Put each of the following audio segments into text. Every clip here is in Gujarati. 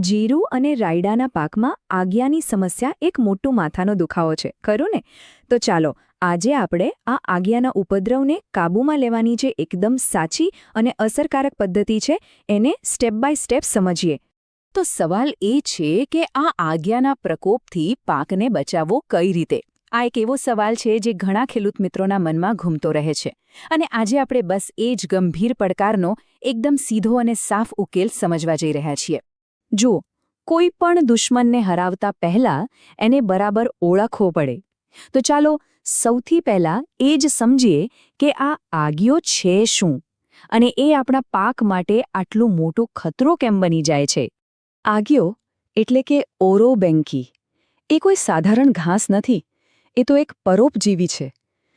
જીરું અને રાયડાના પાકમાં આગ્યાની સમસ્યા એક મોટું માથાનો દુખાવો છે, ખરું ને? તો ચાલો, આજે આપણે આ આજ્ઞાના ઉપદ્રવને કાબૂમાં લેવાની જે એકદમ સાચી અને અસરકારક પદ્ધતિ છે, એને સ્ટેપ બાય સ્ટેપ સમજીએ. તો સવાલ એ છે કે આ આજ્ઞાના પ્રકોપથી પાકને બચાવવો કઈ રીતે? આ એક એવો સવાલ છે જે ઘણા ખેડૂત મિત્રોના મનમાં ઘૂમતો રહે છે. અને આજે આપણે બસ એ જ ગંભીર પડકારનો એકદમ સીધો અને સાફ ઉકેલ સમજવા જઈ રહ્યા છીએ. જુઓ, કોઈ પણ દુશ્મનને હરાવતા પહેલા એને બરાબર ઓળખવો પડે. તો ચાલો સૌથી પહેલા એ જ સમજીએ કે આ આગિયો છે શું અને એ આપણા પાક માટે આટલું મોટો ખતરો કેમ બની જાય છે. આગિયો એટલે કે ઓરોબેન્કી. એ કોઈ સાધારણ ઘાસ નથી, એ તો એક પરોપજીવી છે.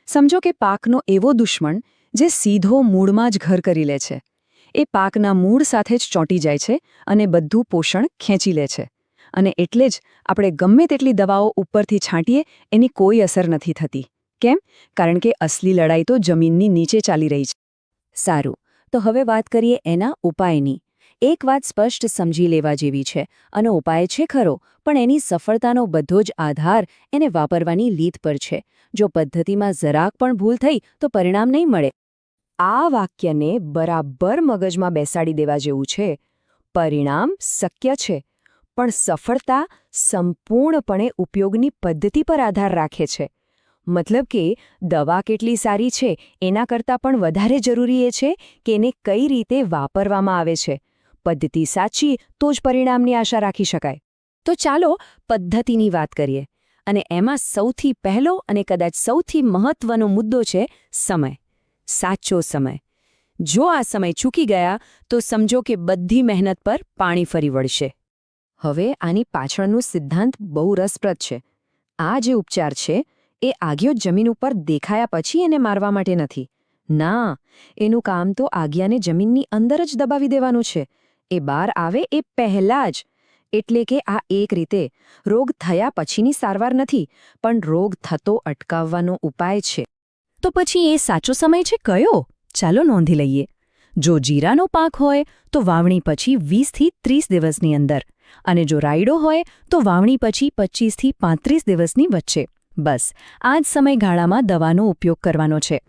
સમજો કે પાકનો એવો દુશ્મન જે સીધો મૂળમાં જ ઘર કરી લે છે. એ પાકના મૂળ સાથે જ ચોંટી જાય છે અને બધું પોષણ ખેંચી લે છે. અને એટલે જ આપણે ગમે તેટલી દવાઓ ઉપરથી છાંટીએ, એની કોઈ અસર નથી થતી. કેમ? કારણ કે અસલી લડાઈ તો જમીનની નીચે ચાલી રહી છે. સારું, તો હવે વાત કરીએ એના ઉપાયની. એક વાત સ્પષ્ટ સમજી લેવા જેવી છે. અને ઉપાય છે ખરો, પણ એની સફળતાનો બધો જ આધાર એને વાપરવાની લીત પર છે. જો પદ્ધતિમાં જરાક પણ ભૂલ થઈ, તો પરિણામ નહીં મળે. આ વાક્યને બરાબર મગજમાં બેસાડી દેવા જેવું છે. પરિણામ શક્ય છે, પણ સફળતા સંપૂર્ણપણે ઉપયોગની પદ્ધતિ પર આધાર રાખે છે. મતલબ કે, દવા કેટલી સારી છે, એના કરતાં પણ વધારે જરૂરી એ છે કે એને કઈ રીતે વાપરવામાં આવે છે. પદ્ધતિ સાચી તો જ પરિણામની આશા રાખી શકાય. તો ચાલો પદ્ધતિની વાત કરીએ. અને એમાં સૌથી પહેલો અને કદાચ સૌથી મહત્વનો મુદ્દો છે સમય. સાચો સમય. જો આ સમય ચૂકી ગયા, તો સમજો કે બધી મહેનત પર પાણી ફરી વળશે. હવે આની પાછળનું સિદ્ધાંત બહુ રસપ્રદ છે. આ જે ઉપચાર છે, એ આગિયો જમીન ઉપર દેખાયા પછી એને મારવા માટે નથી. ના, એનું કામ તો આગિયાને જમીનની અંદર જ દબાવી દેવાનું છે. એ બહાર આવે એ પહેલાં જ. એટલે કે આ એક રીતે, રોગ થયા પછીની સારવાર નથી, પણ રોગ થતો અટકાવવાનો ઉપાય છે. તો પછી એ સાચો સમય છે કયો? ચાલો નોંધી લઈએ. જો જીરાનો પાક હોય, તો વાવણી પછી વીસથી ત્રીસ દિવસની અંદર. અને જો રાયડો હોય, તો વાવણી પછી પચીસથી પાંત્રીસ દિવસની વચ્ચે. બસ, આ જ સમયગાળામાં દવાનો ઉપયોગ કરવાનો છે.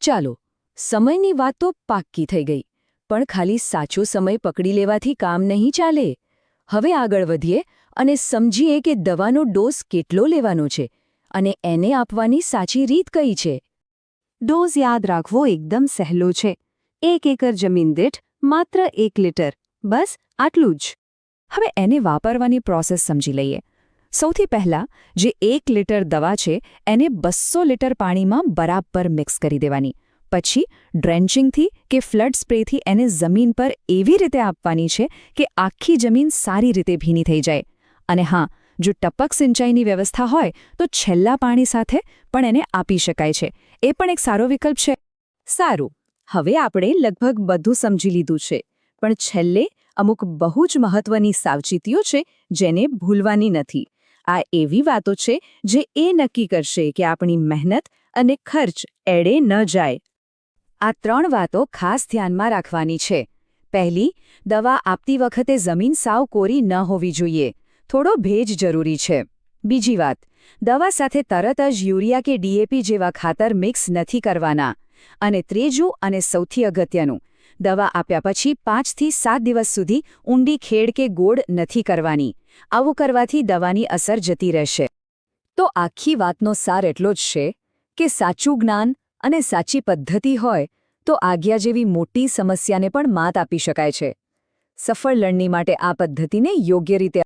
ચાલો, સમયની વાત તો પાક્કી થઈ ગઈ. પણ ખાલી સાચો સમય પકડી લેવાથી કામ નહીં ચાલે. હવે આગળ વધીએ અને સમજીએ કે દવાનો ડોઝ કેટલો લેવાનો છે. અને એને આપવાની સાચી રીત કઈ છે. ડોઝ યાદ રાખવો એકદમ સહેલો છે. એક એકર જમીન દીઠ માત્ર એક લીટર. બસ, આટલું જ. હવે એને વાપરવાની પ્રોસેસ સમજી લઈએ. સૌથી પહેલા જે એક લીટર દવા છે, એને બસો લીટર પાણીમાં બરાબર મિક્સ કરી દેવાની. પછી ડ્રેન્ચિંગથી કે ફ્લડ સ્પ્રેથી એને જમીન પર એવી રીતે આપવાની છે કે આખી જમીન સારી રીતે ભીની થઈ જાય. અને હા જો ટપક સિંચાઈની વ્યવસ્થા હોય, તો છેલ્લા પાણી સાથે પણ એને આપી શકાય છે. એ પણ એક સારો વિકલ્પ છે. સારું, હવે આપણે લગભગ બધું સમજી લીધું છે. પણ છેલ્લે અમુક બહુ જ મહત્વની સાવચેતીઓ છે જેને ભૂલવાની નથી. આ એવી વાતો છે જે એ નક્કી કરશે કે આપણી મહેનત અને ખર્ચ એડે ન જાય. આ ત્રણ વાતો ખાસ ધ્યાનમાં રાખવાની છે. પહેલી, દવા આપતી વખતે જમીન સાવ કોરી ન હોવી જોઈએ. થોડો ભેજ જરૂરી છે. બીજી વાત, દવા સાથે તરત જ યુરિયા કે ડીએપી જેવા ખાતર મિક્સ નથી કરવાના. અને ત્રીજું અને સૌથી અગત્યનું, દવા આપ્યા પછી પાંચથી સાત દિવસ સુધી ઊંડી ખેડ કે ગોળ નથી કરવાની. આવું કરવાથી દવાની અસર જતી રહેશે. તો આખી વાતનો સાર એટલો જ છે કે સાચું જ્ઞાન અને સાચી પદ્ધતિ હોય તો આજ્ઞા જેવી મોટી સમસ્યાને પણ માત આપી શકાય છે. સફળ લણણી માટે આ પદ્ધતિને યોગ્ય રીતે